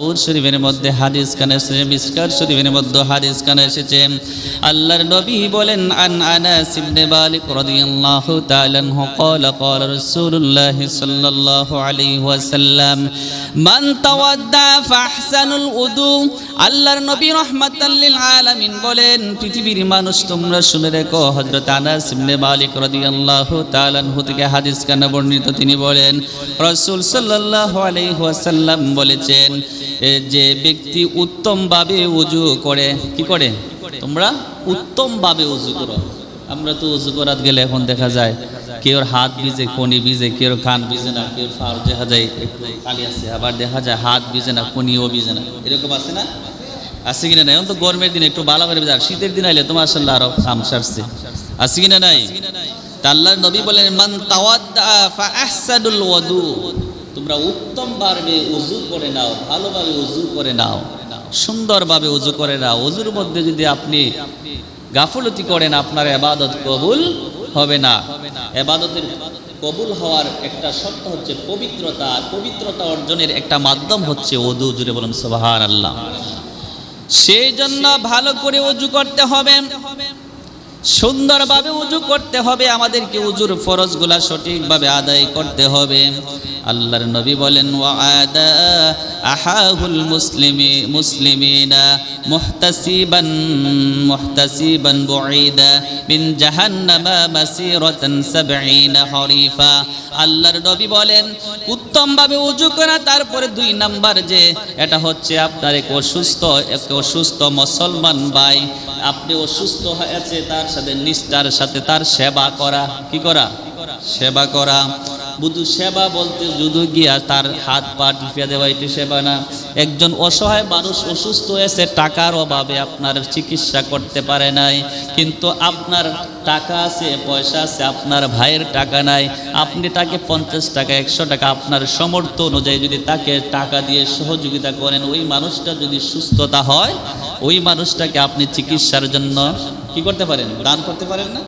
উর শরীফের মধ্যে হাদিস কানে এসেছে মিসকার শরীফের মধ্যে হাদিস কানে এসেছে আল্লাহর নবী বলেন আন আনাস ইবনে মালিক রাদিয়াল্লাহু তাআলা আনহু قال قال رسول الله صلى الله عليه وسلم من تودع فاحسن الوضوء আল্লাহর নবী রাহমাতাল লিল আলামিন বলেন পৃথিবীর মানুষ তোমরা শুনে রেখো হযরত আনাস ইবনে মালিক রাদিয়াল্লাহু তাআলা আনহু থেকে হাদিস কানে বর্ণিত তিনি বলেন রাসূল সাল্লাল্লাহু আলাইহি ওয়াসাল্লাম বলেছেন এ যে ব্যক্তি উত্তমভাবে উজু করে, কি করে? তোমরা উত্তমভাবে উজু করো। আমরা তো উজু করাত গেলে এখন দেখা যায়, কেউর হাত ভিজে, কোনি ভিজে, কেউর কান ভিজে না কেউ ফার দেখা যায় কালি আছে, আবার দেখা যায় হাত ভিজে না, কোনিও ভিজে না। এরকম আছে না? আছে কিনা নাই? তো গরমের দিনে, একটু ভালো করে আর শীতের দিন আইলে তোমার আসলে আরও কাম সারছে। আছে কিনা নাই? তা নবী বলেন, মান তাওয়াদ্দা ফা আহসানুল ওয়াদু। তোমরা উত্তম ভাবে উজু করে নাও, ভালোভাবে উজু করে নাও, সুন্দরভাবে উজু করে নাও। উজুর মধ্যে যদি আপনি গাফলতি করেন, আপনার এবাদত কবুল হবে না। এবাদতের কবুল হওয়ার একটা শর্ত হচ্ছে পবিত্রতা পবিত্রতা অর্জনের একটা মাধ্যম হচ্ছে ওদু জুড়ে বলুন সোবাহান আল্লাহ সেই জন্য ভালো করে উজু করতে হবে। সুন্দরভাবে উজু করতে হবে, আমাদেরকে উজুর ফরজগুলা সঠিকভাবে আদায় করতে হবে। আল্লাহর নবী বলেন ওয়াদা আহাহুল মুসলিমি, মুসলিমিনা মুহতাসিবান মুহতাসিবান বুঈদা, মিন জাহান্নামা মাসিরাতান 70 হরিফা আল্লাহর নবী বলেন, উত্তমভাবে উজু করা, তারপরে দুই নাম্বার যে, এটা হচ্ছে আপনার এক অসুস্থ এক অসুস্থ মুসলমান ভাই। আপনি অসুস্থ হয়েছে, তার সাথে নিষ্ঠার সাথে তার সেবা করা। কি করা? সেবা করা। বুধু সেবা বলতে যুদু গিয়া তার হাত পা টিপিয়া দেওয়া, এটি সেবা না। একজন অসহায় মানুষ অসুস্থ হয়েছে, টাকার অভাবে আপনার চিকিৎসা করতে পারে নাই। কিন্তু আপনার টাকা আছে, পয়সা আছে, আপনার ভাইয়ের টাকা নাই। আপনি তাকে পঞ্চাশ টাকা, একশো টাকা, আপনার সমর্থ অনুযায়ী যদি তাকে টাকা দিয়ে সহযোগিতা করেন, ওই মানুষটা যদি সুস্থতা হয়, ওই মানুষটাকে আপনি চিকিৎসার জন্য কি করতে পারেন? দান করতে পারেন না?